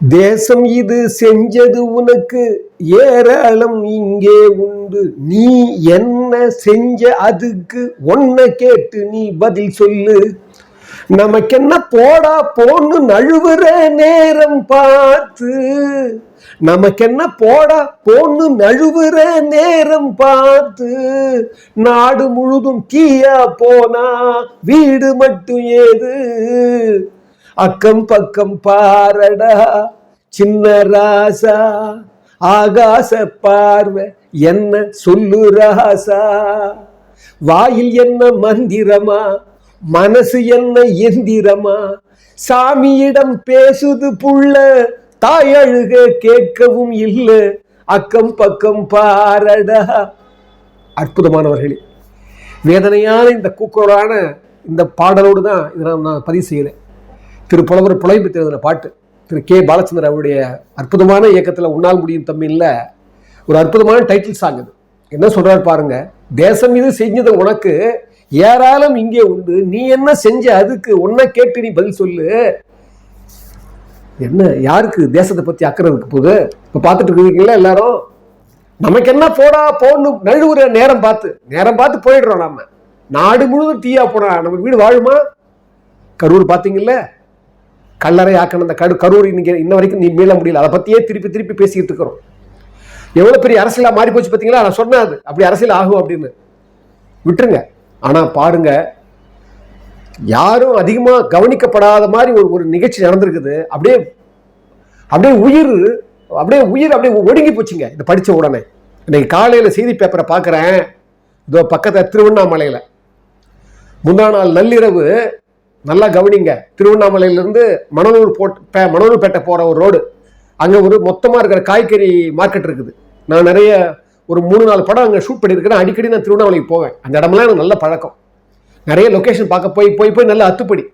தேசம் இது செஞ்சது உனக்கு ஏராளம் இங்கே உண்டு. நீ என்ன செஞ்ச அதுக்கு ஒன்ன கேட்டு நீ பதில் சொல்லு. நமக்கென்ன போடா போன்னு நழுவுற நேரம் பார்த்து. நமக்கென்ன போடா போன்னு நழுவுற நேரம் பார்த்து. நாடு முழுதும் தீயா போனா வீடு மட்டும் ஏது? அக்கம் பக்கம் பாரடா சின்ன ராசா ஆகாச பார்வை என்ன சொல்லு ராசா? வாயில் என்ன மந்திரமா மனசு என்ன எந்திரமா? சாமியிடம் பேசுது புள்ள தாய் அழுக கேட்கவும் இல்லை அக்கம் பக்கம் பாரடா. அற்புதமானவர்களே வேதனையான இந்த கூக்குரலான இந்த பாடலோடு தான் இதை நான் நான் பதிவு செய்கிறேன். திரு புலவர் புலம்பு தேர்தல பாட்டு திரு கே. பாலச்சந்திரன் அவருடைய அற்புதமான இயக்கத்தில் உன்னால் முடியும் தம்பியில் ஒரு அற்புதமான டைட்டில் சாங் இது என்ன சொல்றாரு பாருங்க தேசம் இது செஞ்சது உனக்கு ஏராளம் இங்கே உண்டு. நீ என்ன செஞ்ச அதுக்கு ஒன்றை கேட்டு நீ பதில் சொல்லு. என்ன யாருக்கு தேசத்தை பத்தி அக்கறை இருக்கு போது இப்ப பார்த்துட்டு இருக்கீங்களா எல்லாரும்? நமக்கு என்ன போடா போன்னு நழுவுற நேரம் பார்த்து. நேரம் பார்த்து போயிடுறோம் நாம. நாடு முழுவதும் தீயா போனா நம்ம வீடு வாழுமா? கரூர் பார்த்தீங்கல்ல? கல்லறை ஆக்கணும் அந்த கரு கரூர் இன்னைக்கு இன்ன வரைக்கும் நீ மீள முடியல. அதை பத்தியே திருப்பி திருப்பி பேசிக்கிட்டு இருக்கிறோம். எவ்வளவு பெரிய அரசியலா மாறி போச்சு பார்த்தீங்களா நான் சொன்னேன் அது. அப்படி அரசியல் ஆகும் அப்படின்னு. விட்டுருங்க. ஆனா பாருங்க யாரும் அதிகமா கவனிக்கப்படாத மாதிரி ஒரு ஒரு நிகழ்ச்சி நடந்திருக்குது. அப்படியே அப்படியே உயிர் அப்படியே உயிர் அப்படியே ஒடுங்கி போச்சுங்க. இதை படிச்ச உடனே. இன்னைக்கு காலையில செய்தி பேப்பரை பார்க்குறேன் இதோ பக்கத்தில் திருவண்ணாமலையில். முந்தா நாள் நள்ளிரவு நல்லா கவனிங்க. திருவண்ணாமலையிலேருந்து மணலூர் போட் மணலூர்பேட்டை போகிற ஒரு ரோடு. அங்கே ஒரு மொத்தமாக இருக்கிற காய்கறி மார்க்கெட் இருக்குது. நான் நிறைய ஒரு மூணு நாலு படம் அங்கே ஷூட் பண்ணியிருக்கிறேன். அடிக்கடி நான் திருவண்ணாமலைக்கு போவேன். அந்த இடமெல்லாம் எனக்கு நல்ல பழக்கம். நிறைய லொக்கேஷன் பார்க்க போய் போய் போய் நல்லா அத்துப்படி.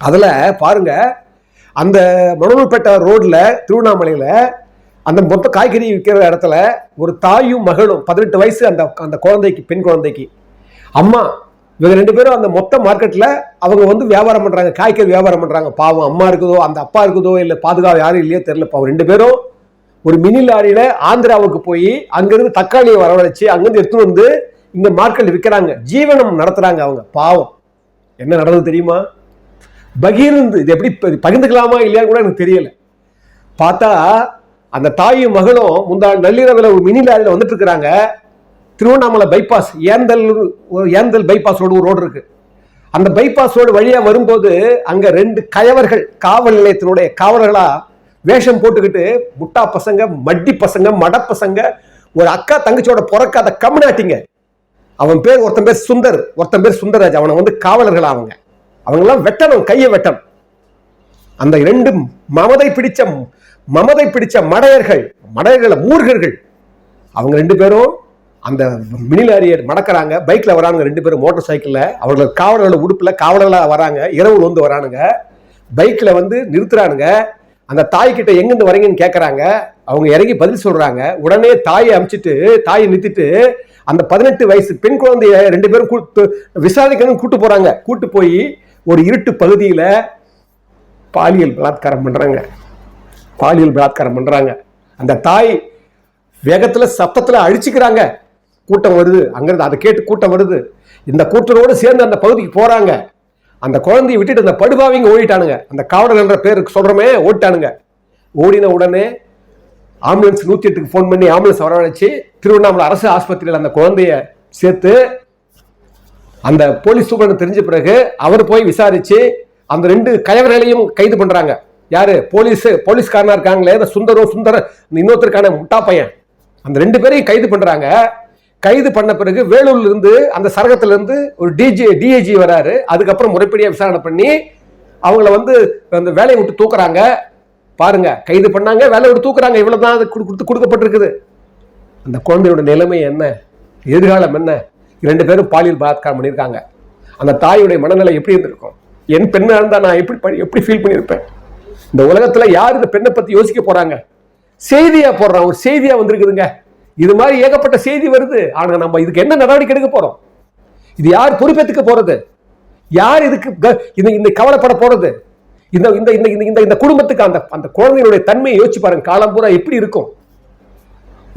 அதில் பாருங்கள் அந்த மணலூர்பேட்டை ரோட்டில் திருவண்ணாமலையில் அந்த மொத்த காய்கறி விற்கிற இடத்துல ஒரு தாயும் மகளும் பதினெட்டு வயசு அந்த அந்த குழந்தைக்கு பெண் குழந்தைக்கு. அம்மா இவங்க ரெண்டு பேரும் அந்த மொத்த மார்க்கெட்டில் அவங்க வந்து வியாபாரம் பண்ணுறாங்க காய்கறி வியாபாரம் பண்ணுறாங்க பாவம் அம்மா இருக்குதோ அந்த அப்பா இருக்குதோ இல்லை பாதுகாப்பு யாரும் இல்லையோ தெரில பாவம் ரெண்டு பேரும் ஒரு மினி லாரியில் ஆந்திராவுக்கு போய் அங்கேருந்து தக்காளியை வரவழைச்சு அங்கேருந்து எடுத்துகிட்டு வந்து இந்த மார்க்கெட்டில் விற்கிறாங்க ஜீவனம் நடத்துகிறாங்க அவங்க. பாவம். என்ன நடந்தது தெரியுமா? பகீர்ந்து இது எப்படி பகிர்ந்துக்கலாமா இல்லையான்னு கூட எனக்கு தெரியலை. பார்த்தா அந்த தாயும் மகளும் முந்தா நள்ளிரவில் ஒரு மினி லாரியில் வந்துட்டு இருக்கிறாங்க. திருவண்ணாமலை பைபாஸ் ஏந்தல் ஒரு ஏந்தல் பைபாஸ் ரோடு ஒரு ரோடு இருக்கு. அந்த பைபாஸ் ரோடு வழியாக வரும்போது அங்கே ரெண்டு கயவர்கள் காவல் நிலையத்தினுடைய காவலர்களாக வேஷம் போட்டுக்கிட்டு முட்டா பசங்க மட்டி பசங்க மட பசங்க ஒரு அக்கா தங்கச்சியோட பிறக்காத கம்னாட்டிங்க அவன் பேர் ஒருத்தன் பேர் சுந்தர் ஒருத்தன் பேர் சுந்தரராஜ். அவனை வந்து காவலர்கள் அவங்க. அவங்களாம் வெட்டணும் கையை வெட்டணும். அந்த ரெண்டு மமதை பிடிச்ச மமதை பிடிச்ச மடையர்கள் மடையர்களை மூர்கர்கள் அவங்க ரெண்டு பேரும் அந்த மினிலாரியை மடக்கிறாங்க. பைக்கில் வரானுங்க ரெண்டு பேரும் மோட்டார் சைக்கிளில் அவர்கள் காவலர்களோட உடுப்பில் காவலர்களாக வராங்க. இரவு வந்து வரானுங்க. பைக்கில் வந்து நிறுத்துறானுங்க. அந்த தாய் கிட்ட எங்கேருந்து வரீங்கன்னு கேட்குறாங்க அவங்க இறங்கி பதில் சொல்கிறாங்க உடனே தாயை அமிச்சிட்டு தாயை நிறுத்திட்டு அந்த பதினெட்டு வயசு பெண் குழந்தைய ரெண்டு பேரும் கூட்டு விசாரிக்கணும்னு கூட்டு போகிறாங்க கூட்டு போய் ஒரு இருட்டு பகுதியில் பாலியல் பலாத்காரம் பண்ணுறாங்க பாலியல் பலாத்காரம் பண்ணுறாங்க அந்த தாய் வேகத்தில் சத்தத்தில் அழிச்சுக்கிறாங்க கூட்டம் வருது. அங்கிருந்து அதை கேட்டு கூட்டம் வருது. இந்த கூட்டத்தோடு சேர்ந்து அந்த பகுதிக்கு போகிறாங்க அந்த குழந்தையை விட்டுட்டு அந்த படுபாவிங்க ஓடிட்டானுங்க. அந்த காவலர் என்ற பேருக்கு சொல்கிறோமே ஓடிட்டானுங்க. ஓடின உடனே ஆம்புலன்ஸ் நூற்றி எட்டுக்கு ஃபோன் பண்ணி ஆம்புலன்ஸ் வரவழைச்சு திருவண்ணாமலை அரசு ஆஸ்பத்திரியில் அந்த குழந்தைய சேர்த்து அந்த போலீஸ் சூப்பரண்ட் தெரிஞ்ச பிறகு அவர் போய் விசாரித்து அந்த ரெண்டு கயவர்களையும் கைது பண்ணுறாங்க யார்? போலீஸ் போலீஸ்காரனாக இருக்காங்களே அந்த சுந்தரம் சுந்தர இந்த இன்னொருத்தருக்கான முட்டா பையன். அந்த ரெண்டு பேரையும் கைது பண்ணுறாங்க கைது பண்ண பிறகு வேலூர்ல இருந்து அந்த சரகத்துல இருந்து ஒரு டிஜி டிஐஜி வராரு. அதுக்கப்புறம் முறைப்படியா விசாரணை பண்ணி அவங்கள வந்து அந்த வேலையை விட்டு தூக்குறாங்க. பாருங்க கைது பண்ணாங்க வேலை விட்டு தூக்குறாங்க. இவ்வளவுதான் அது கொடு- கொடுத்து கொடுக்கப்பட்டிருக்குது. அந்த குழந்தையோட நிலைமை என்ன? எதிர்காலம் என்ன? ரெண்டு பேரும் பாலியல் பலாத்காரம் பண்ணியிருக்காங்க. அந்த தாயுடைய மனநிலை எப்படி இருந்திருக்கும்? என் பெண்ணாக இருந்தா நான் எப்படி எப்படி ஃபீல் பண்ணியிருப்பேன்? இந்த உலகத்துல யார் இந்த பெண்ணை பத்தி யோசிக்க போறாங்க? செய்தியா போடுறான். ஒரு செய்தியா வந்திருக்குதுங்க. இது மாதிரி ஏகப்பட்ட செய்தி வருது. ஆனா நம்ம இதுக்கு என்ன நடவடிக்கை எடுக்க போறோம்? இது யார் பொறுப்பேற்றுக்க போறது? யார் இதுக்கு இந்த இந்த கவலைப்பட போறது? இந்த இந்த இந்த இந்த- இந்த இந்த குடும்பத்துக்கு அந்த அந்த குழந்தைகளுடைய தன்மையை யோசிச்சு பாருங்க. காலம் பூரா எப்படி இருக்கும்?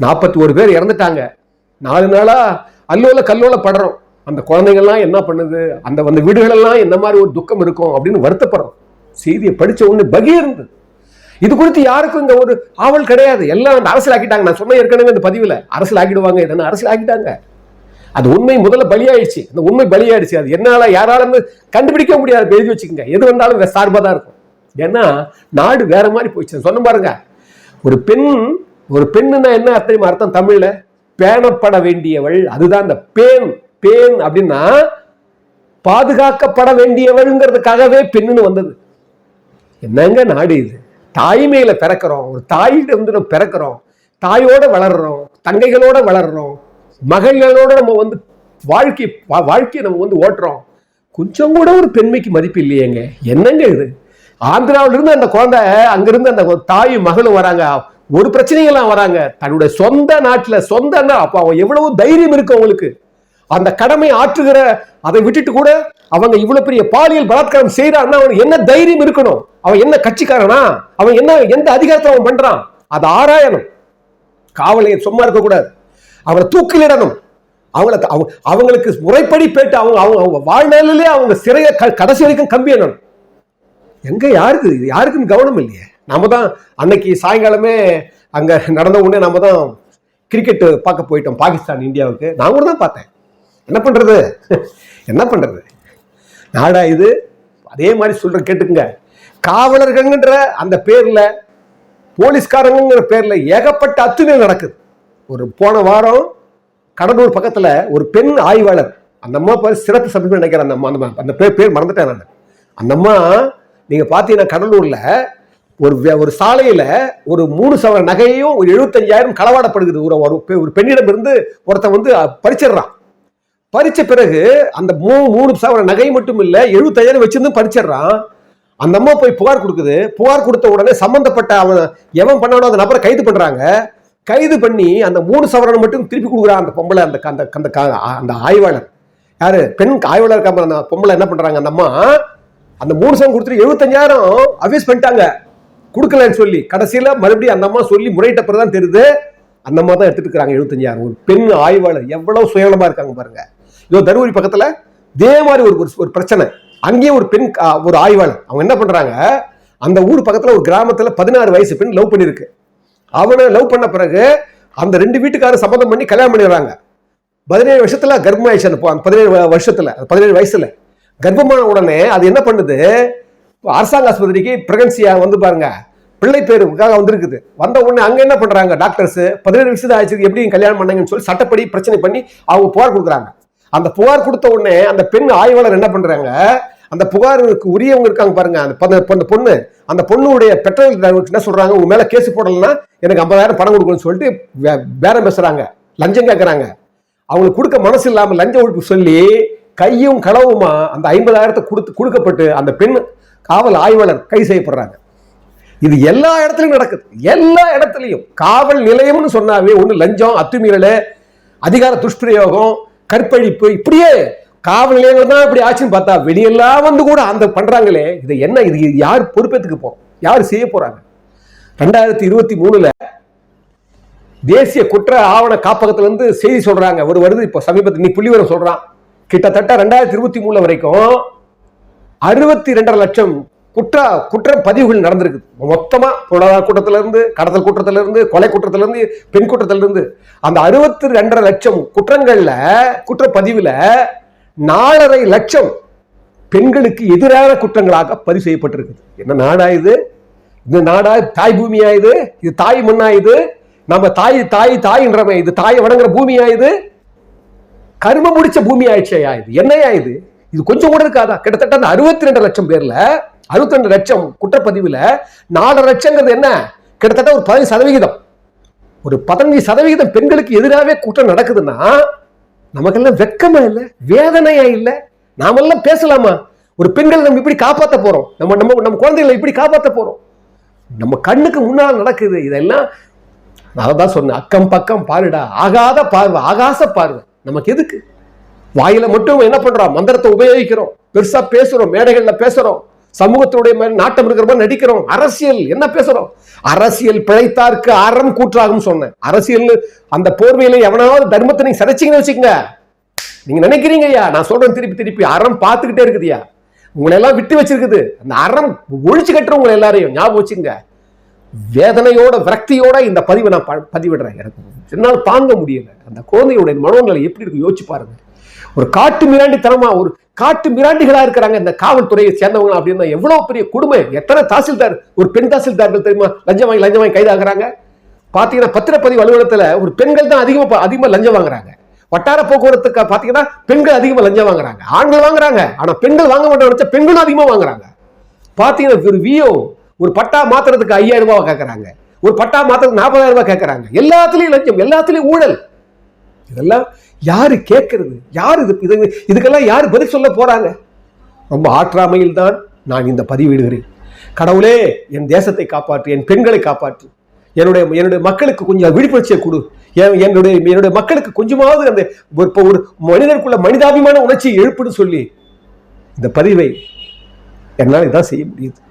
நாற்பத்தி ஒரு பேர் இறந்துட்டாங்க. நாலு நாளா அல்லோல கல்லோல படுறோம். அந்த குழந்தைங்கள்லாம் என்ன பண்ணுது? அந்த அந்த வீடுகளெல்லாம் என்ன மாதிரி ஒரு துக்கம் இருக்கும் அப்படின்னு வருத்தப்படுறோம். செய்தியை படிச்ச உடனே பகீர்ந்து. இது குறித்து யாருக்கும் இந்த ஒரு ஆவல் கிடையாது. எல்லாம் அந்த அரசியல் ஆக்கிட்டாங்க நான் சொன்ன ஏற்கனவே இந்த பதிவில் அரசியல் ஆக்கிடுவாங்க இதெல்லாம் அரசியல் ஆக்கிட்டாங்க அது உண்மை முதல்ல பலியாயிடுச்சு. அந்த உண்மை பலியாயிடுச்சு. அது என்னால யாராலும் கண்டுபிடிக்க முடியாது. எழுதி வச்சுக்கோங்க. எது வந்தாலும் சார்பாக தான் இருக்கும். ஏன்னா நாடு வேற மாதிரி போயிடுச்சு. சொன்ன பாருங்க. ஒரு பெண் ஒரு பெண்ணுன்னா என்ன அத்தனை அர்த்தம் தமிழ்ல பேணப்பட வேண்டியவள். அதுதான் அந்த பேன். பேன் அப்படின்னா பாதுகாக்கப்பட வேண்டியவள்ங்கிறதுக்காகவே பெண்ணுன்னு வந்தது. என்னங்க நாடு இது? தாய்மையில பிறக்கிறோம். ஒரு தாயிட்ட வந்து நம்ம பிறக்கிறோம். தாயோட வளர்றோம். தங்கைகளோட வளர்றோம். மகள்களோட நம்ம வந்து வாழ்க்கை வா- வாழ்க்கையை நம்ம வந்து ஓட்டுறோம். கொஞ்சம் கூட ஒரு பெண்மைக்கு மதிப்பு இல்லையேங்க. என்னங்க இது? ஆந்திராவில இருந்து அந்த குழந்தை அங்கிருந்து அந்த தாய் தாயும் மகளும் வராங்க. ஒரு பிரச்சனைகள்லாம் வராங்க. தன்னுடைய சொந்த நாட்டில் சொந்த அப்போ அவன் எவ்வளவு தைரியம் இருக்கு அவங்களுக்கு. அந்த கடமை ஆற்றுகிற அதை விட்டுட்டு கூட அவங்க இவ்வளவு பெரிய பாலியல் பலாத்காரம் செய்யறான்னா அவனுக்கு என்ன தைரியம் இருக்கணும்? அவன் என்ன கட்சிக்காரனா? அவன் என்ன எந்த அதிகாரத்தை அவன் பண்றான்? அதை ஆராயணும். காவலையை சும்மா இருக்கக்கூடாது அவனை தூக்கிலிடணும். அவங்கள அவங்க- அவங்களுக்கு முறைப்படி பேட்டு அவங்க அவங்க அவங்க வாழ்நாளிலே அவங்க சிறைய க- கடைசி வரைக்கும் கம்பி எண்ணணும் எங்க யாருக்கு இது யாருக்கும் கவனம் இல்லையே? நாம தான் அன்னைக்கு சாயங்காலமே அங்க நடந்த உடனே நாம தான் கிரிக்கெட் பார்க்க போயிட்டோம் பாகிஸ்தான் இந்தியாவுக்கு. நான் கூட தான் பார்த்தேன். என்ன பண்ணுறது என்ன பண்ணுறது நாடா இது? அதே மாதிரி சொல்கிற கேட்டுக்குங்க. காவலர்கள்ன்ற அந்த பேரில் போலீஸ்காரங்கிற பேரில் ஏகப்பட்ட அத்துமீறல் நடக்குது. ஒரு போன வாரம் கடலூர் பக்கத்தில் ஒரு பெண் ஆய்வாளர் அந்த அம்மா பேர் சிறப்பு சமீபம் நினைக்கிறேன் அந்த அம்மா அந்த அந்த பேர் பேர் மறந்துட்டேன் நான். அந்த அம்மா நீங்கள் பார்த்தீங்கன்னா கடலூரில் ஒரு ஒரு சாலையில் ஒரு மூணு சவர நகையையும் ஒரு எழுபத்தஞ்சாயிரம் களவாடப்படுகிறது. ஒரு ஒரு பெ- ஒரு ஒருத்தன் வந்து பறிச்சிடுறான். பறிச்ச பிறகு அந்த மூ மூணு சவர நகை மட்டும் இல்ல எழுபத்தஞ்சாயிரம் வச்சிருந்தும் பறிச்சிடுறான். அந்த அம்மா போய் புகார் கொடுக்குது. புகார் கொடுத்த உடனே சம்பந்தப்பட்ட அவன் எவன் பண்ணானோ அந்த நபரை கைது பண்றாங்க. கைது பண்ணி அந்த மூணு சவரனை மட்டும் திருப்பி கொடுக்குறான் அந்த பொம்பளை அந்த அந்த அந்த கா- அந்த ஆய்வாளர். யாரு? பெண் ஆய்வாளர் இருக்காம அந்த பொம்பளை என்ன பண்றாங்க? அந்த அம்மா அந்த மூணு சவரம் கொடுத்துட்டு எழுபத்தஞ்சாயிரம் அபியூஸ் பண்ணிட்டாங்க. கொடுக்கலன்னு சொல்லி கடைசியில் மறுபடியும் அந்த அம்மா சொல்லி முறையிட்ட பிறகு தான் தெரியுது. அந்த அம்மா தான் எடுத்துட்டு இருக்கிறாங்க எழுபத்தஞ்சாயிரம் ஒரு பெண் ஆய்வாளர் எவ்வளவு சுயநலமா இருக்காங்க பாருங்க. இதோ தருமபுரி பக்கத்துல இதே மாதிரி ஒரு ஒரு- பிரச்சனை. அங்கேயும் ஒரு பெண் ஒரு ஆய்வாளர். அவங்க என்ன பண்றாங்க? அந்த ஊர் பக்கத்துல ஒரு கிராமத்துல பதினாறு வயசு பெண் லவ் பண்ணிருக்கு அவனை லவ் பண்ண பிறகு அந்த ரெண்டு வீட்டுக்காரர் சம்மந்தம் பண்ணி கல்யாணம் பண்ணிடுறாங்க. பதினேழு வருஷத்துல கர்ப்பம் ஆயிடுச்சு அந்த பதினேழு வருஷத்தில் வருஷத்துல பதினேழு வயசுல. கர்ப்பமான உடனே அது என்ன பண்ணுது? அரசாங்க ஆஸ்பத்திரிக்கு பிரெக்னன்சியா வந்து பாருங்க. பிள்ளை பேருக்காக வந்திருக்குது. வந்த உடனே அங்க என்ன பண்றாங்க? டாக்டர்ஸ் பதினேழு வருஷம் ஆயிடுச்சு எப்படி கல்யாணம் பண்ணீங்கன்னு சொல்லி சட்டப்படி பிரச்சனை பண்ணி அவங்க புகார் கொடுக்குறாங்க. அந்த புகார் கொடுத்த உடனே அந்த பெண் ஆய்வாளர் என்ன பண்றாங்க? அந்த புகாருக்கு உரியவங்க இருக்காங்க பாருங்க. அந்த பொண்ணு- அந்த பொண்ணு அந்த பொண்ணுடைய பெற்றோர் என்ன சொல்றாங்க? உங்க மேல கேஸ் போடலன்னா எனக்கு ஐம்பதாயிரம் பணம் கொடுக்கணும்னு சொல்லிட்டு வே- பேரம் பேசுறாங்க. லஞ்சம் கேட்கறாங்க அவங்களுக்கு கொடுக்க மனசு இல்லாம லஞ்ச ஒழிப்பு சொல்லி கையும் களவுமா அந்த ஐம்பதாயிரத்தை கொடுத்து கொடுக்கப்பட்டு அந்த பெண் காவல் ஆய்வாளர் கை செய்யப்படுறாங்க. இது எல்லா இடத்துலையும் நடக்குது. எல்லா இடத்துலையும். காவல் நிலையம்னு சொன்னாவே ஒன்று லஞ்சம் அத்துமீறல் அதிகார துஷ்பிரயோகம் கற்பழிப்பு இப்படியே காவல் நிலையங்கள் தான் இப்படி ஆச்சுன்னு பார்த்தா வெளியெல்லாம் வந்து கூட அந்த பண்றாங்களே இது என்ன இது யார் பொறுப்பேற்றுக்கு போ யார் செய்ய போறாங்க? ரெண்டாயிரத்தி இருபத்தி மூணுல தேசிய குற்ற ஆவண காப்பகத்துல இருந்து செய்தி சொல்றாங்க. ஒரு வருது இப்போ சமீபத்தில் நீ புள்ளிவரம் சொல்றான். கிட்டத்தட்ட ரெண்டாயிரத்தி இருபத்தி மூணுல வரைக்கும் அறுபத்தி ரெண்டரை லட்சம் குற்ற குற்ற பதிவுகள் நடந்திருக்கு. மொத்தமா பொருளாதார கூட்டத்துல இருந்து கடத்தல் கூட்டத்திலிருந்து இருந்து கொலை கூட்டத்திலிருந்து பெண் கூட்டத்திலிருந்து அந்த அறுபத்தி ரெண்டரை லட்சம் குற்றங்கள்ல குற்றப்பதிவில் நாலரை லட்சம் பெண்களுக்கு எதிரான குற்றங்களாக பதிவு செய்யப்பட்டிருக்குது. என்ன நாடா இது? இந்த நாடா? தாய் பூமியா இது? இது தாய் மண்ணா இது? நம்ம தாய் தாய் தாயின்றமே இது? தாயை வணங்குற பூமியா இது? கரும முடிச்ச பூமி ஆயிடுச்சேயா இது? என்னையா இது? இது கொஞ்சம் கூட இருக்காதா? கிட்டத்தட்ட அந்த அறுபத்தி ரெண்டு லட்சம் பேர்ல அறுபத்தி ரெண்டு லட்சம் குற்றப்பதிவுல நாலு லட்சங்கிறது என்ன? கிட்டத்தட்ட ஒரு பதினஞ்சு சதவிகிதம். ஒரு பதினஞ்சு சதவிகிதம் பெண்களுக்கு எதிராகவே குற்றம் நடக்குதுன்னா நமக்கெல்லாம் வெக்கமா இல்லை? வேதனையா இல்லை? நாமெல்லாம் பேசலாமா? ஒரு பெண்களை நம்ம இப்படி காப்பாற்ற போறோம். நம்ம நம்ம நம்ம குழந்தைகளை இப்படி காப்பாற்ற போறோம். நம்ம கண்ணுக்கு முன்னால் நடக்குது இதெல்லாம். நான் தான் சொன்னேன் அக்கம் பக்கம் பாருடா ஆகாத பார்வை ஆகாச பார்வை. நமக்கு எதுக்கு? வாயில மட்டும் என்ன பண்றோம்? மந்திரத்தை உபயோகிக்கிறோம். பெருசா பேசுறோம் மேடைகள்ல பேசுறோம். சமூகத்தினுடைய நாட்டம் இருக்கிற மாதிரி நடிக்கிறோம். அரசியல். என்ன பேசுறோம்? அரசியல் பிழைத்தார்க்கு அறம் கூற்றாகும் சொன்னேன். அரசியல் அந்த போர்வையில எவனாவது தர்மத்தை நீங்க சிதைச்சிங்கன்னு வச்சுக்கோங்க. நீங்க நினைக்கிறீங்க ஐயா? நான் சொல்றேன் திருப்பி திருப்பி. அறம் பார்த்துக்கிட்டே இருக்குதுயா? உங்களை எல்லாம் விட்டு வச்சிருக்குது. அந்த அறம் ஒழிச்சு கட்டுற உங்களை எல்லாரையும் ஞாபகம் வச்சுங்க வேதனையோட விரக்தியோட இந்த பதிவை நான் ப- பதிவிடுறேன் எனக்கு. என்னால் தாங்க முடியல. அந்த குழந்தையோட மனோநிலை எப்படி இருக்கு? யோசிச்சு பாருங்க. ஒரு காட்டு மிராண்டித்தனமா ஒரு காட்டு மிராண்டிகளா இருக்கிறாங்க இந்த காவல்துறையை சேர்ந்தவங்க அப்படின்னா எவ்வளவு பெரிய கொடுமை? எத்தனை தாசில்தார் ஒரு பெண் தாசில்தார்கள் தெரியுமா? லஞ்சம் வாங்கி லஞ்சம் வாங்கி கைதாகிறாங்க. பார்த்தீங்கன்னா பத்திரப்பதிவு அலுவலகத்தில் ஒரு பெண்கள் தான் அதிகமாக அதிகமாக லஞ்சம் வாங்குறாங்க. வட்டார போக்குவரத்துக்கு பார்த்தீங்கன்னா பெண்கள் அதிகமாக லஞ்சம் வாங்குறாங்க. ஆண்கள் வாங்குறாங்க. ஆனால் பெண்கள் வாங்க மாட்டோம் நினைச்சா பெண்களும் அதிகமாக வாங்குறாங்க. பார்த்தீங்கன்னா ஒரு வியோ ஒரு பட்டா மாத்துறதுக்கு ஐயாயிரம் ரூபாய் கேட்குறாங்க ஒரு பட்டா மாத்துறதுக்கு நாற்பதாயிரம் ரூபாய் கேட்குறாங்க எல்லாத்துலேயும் லஞ்சம் எல்லாத்துலேயும் ஊழல். இதெல்லாம் யாரு கேட்கறது யார் இது? இது இதுக்கெல்லாம் யார் பதில் சொல்ல போறாங்க? ரொம்ப ஆற்றாமையில் தான் நான் இந்த பதிவிடுகிறேன். கடவுளே என் தேசத்தை காப்பாற்று என் பெண்களை காப்பாற்று. என்னுடைய என்னுடைய மக்களுக்கு கொஞ்சம் விழிப்புணர்ச்சியை கொடு. என்- என்னுடைய என்னுடைய மக்களுக்கு கொஞ்சமாவது அந்த ஒரு- இப்போ ஒரு மனிதனுக்குள்ள மனிதாபிமான உணர்ச்சியை எழுப்புன்னு சொல்லி இந்த பதிவை என்னால் இதான் செய்ய முடியுது.